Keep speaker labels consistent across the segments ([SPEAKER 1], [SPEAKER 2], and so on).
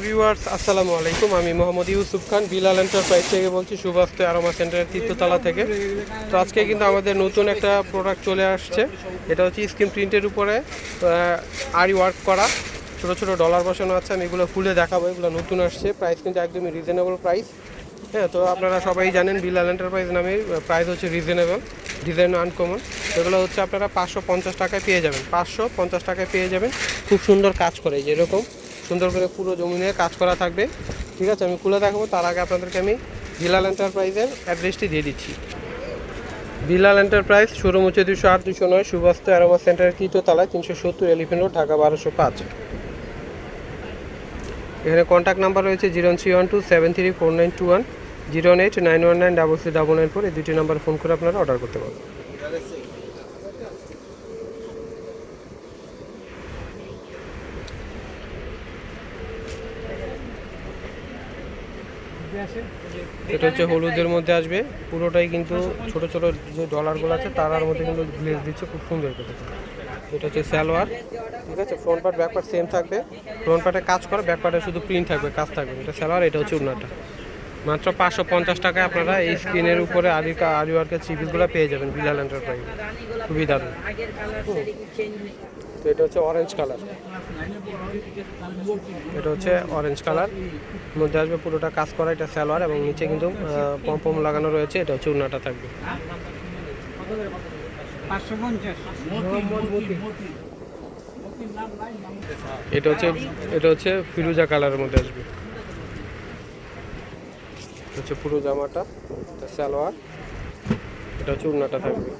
[SPEAKER 1] Viewers আসসালামু আলাইকুম আমি মোহাম্মদ ইউসুফ খান বিলাল এন্টারপ্রাইজ থেকে বলছি সুবাস্ত আরমা সেন্টারের তৃতীয়তলা থেকে। তো আজকে কিন্তু আমাদের নতুন একটা প্রোডাক্ট চলে আসছে। এটা হচ্ছে স্ক্রিন প্রিন্টের উপরে আরি ওয়ার্ক করা। ছোট ছোট ডলার বসানো আছে, আমি এগুলো খুলে দেখাবো, এগুলো নতুন আসছে। প্রাইস কিন্তু একদমই রিজনেবল প্রাইস হ্যাঁ তো আপনারা সবাই জানেন বিলাল এন্টারপ্রাইজ নামে প্রাইস হচ্ছে রিজনেবল ডিজাইন আনকমন এগুলো হচ্ছে আপনারা পাঁচশো পঞ্চাশ টাকায় পেয়ে যাবেন, পাঁচশো পঞ্চাশ টাকায় পেয়ে যাবেন। খুব সুন্দর কাজ করে, যেরকম। সুন্দর করে পুরো জমিনে কাজ করা থাকবে। ঠিক আছে, আমি খুলে দেখাবো। তার আগে আপনাদেরকে আমি বিলাল এন্টারপ্রাইজের অ্যাড্রেসটি দিয়ে দিচ্ছি। বিলাল এন্টারপ্রাইজ শোরুম হচ্ছে দুশো আট দুশো নয়, সুবাস্ত অ্যারোমা সেন্টারের তৃতীয় তলায় তিনশো সত্তর এলিফেন্ট রোড ঢাকা বারোশো পাঁচ। এখানে কন্ট্যাক্ট নাম্বার রয়েছে zero three one two seven three four nine two one, zero eight nine one nine double three double nine four, এই দুটি নাম্বার ফোন করে আপনারা অর্ডার করতে পারবেন। এটা হচ্ছে হলুদের মধ্যে আসবে। পুরোটাই কিন্তু ছোট ছোট যে ডলারগুলো আছে তারার মধ্যে কিন্তু গ্লেজ দিচ্ছে, খুব সুন্দর করে এটা হচ্ছে স্যালোয়ার ঠিক আছে? Front part back part same থাকবে। ফ্রন্ট পার্টে কাজ করে ব্যাক পার্টে শুধু প্রিন্ট থাকবে, কাজ থাকবে। এটা স্যালোয়ার এটা হচ্ছে উন্নাটা মাত্র পাঁচশো পঞ্চাশ টাকায় আপনারা এই স্ক্রিনের উপরে আরি আরি ওয়ার্কের চিপিসগুলো পেয়ে যাবেন, বিলাল এন্টারপ্রাইজ খুবই দারুণ। তো এটা হচ্ছে অরেঞ্জ কালার এটা হচ্ছে অরেঞ্জ কালার মধ্যে আসবে পুরোটা কাজ করা, এটা সালোয়ার এবং নিচে কিন্তু পম পম লাগানো রয়েছে, এটা হচ্ছে উন্নাটা থাকবে। এটা হচ্ছে এটা হচ্ছে ফিরুজা কালারের মধ্যে আসবে। হচ্ছে পুরো জামাটা সালোয়ার। এটা হচ্ছে উন্নাটা থাকবে।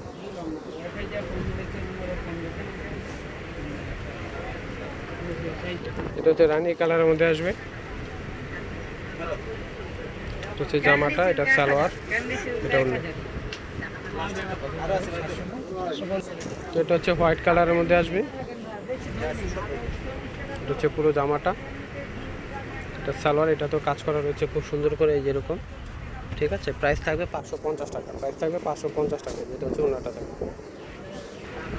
[SPEAKER 1] এটা হচ্ছে রানী কালারের মধ্যে আসবে। হচ্ছে জামাটা, এটা সালোয়ার, এটা অন্য এটা হচ্ছে হোয়াইট কালারের মধ্যে আসবে। এটা হচ্ছে পুরো জামাটা। এটা সালোয়ার এটা তো কাজ করা রয়েছে খুব সুন্দর করে এই যেরকম। ঠিক আছে? প্রাইস থাকবে পাঁচশো পঞ্চাশ টাকা। প্রাইস থাকবে পাঁচশো পঞ্চাশ টাকা যেটা হচ্ছে ওনাটা থাকবে।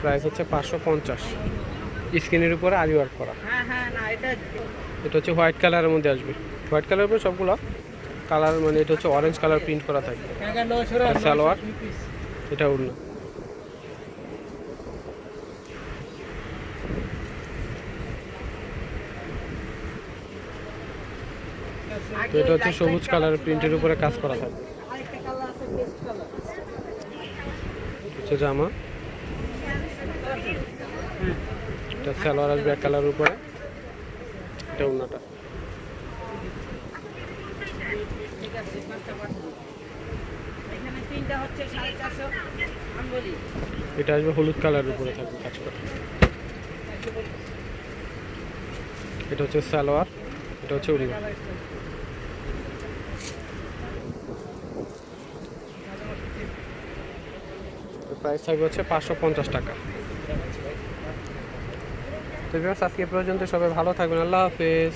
[SPEAKER 1] প্রাইস হচ্ছে পাঁচশো পঞ্চাশ। স্ক্রিনের উপরে আরি ওয়ার্ক করা।
[SPEAKER 2] হ্যাঁ হ্যাঁ এটা
[SPEAKER 1] হচ্ছে হোয়াইট কালারের মধ্যে আসবে। হোয়াইট কালারের উপরে সবগুলো কালার মানে এটা হচ্ছে অরেঞ্জ কালার প্রিন্ট করা থাকবে। সালোয়ার এটা উড়না তো এটা হচ্ছে সবুজ কালার প্রিন্টের উপরে কাজ করা
[SPEAKER 2] কালার
[SPEAKER 1] হচ্ছে জামা। এটা সালোয়ার আসবে এক কালার উপরে। এটা
[SPEAKER 2] বলি।
[SPEAKER 1] এটা আসবে হলুদ কালারের উপরে থাকবে কাজ করা। এটা হচ্ছে সালোয়ার এটা হচ্ছে উড়না প্রাইস থাকবে হচ্ছে পাঁচশো পঞ্চাশ টাকা। তো viewers, আজকে পর্যন্ত সবাই ভালো থাকবেন। আল্লাহ হাফেজ।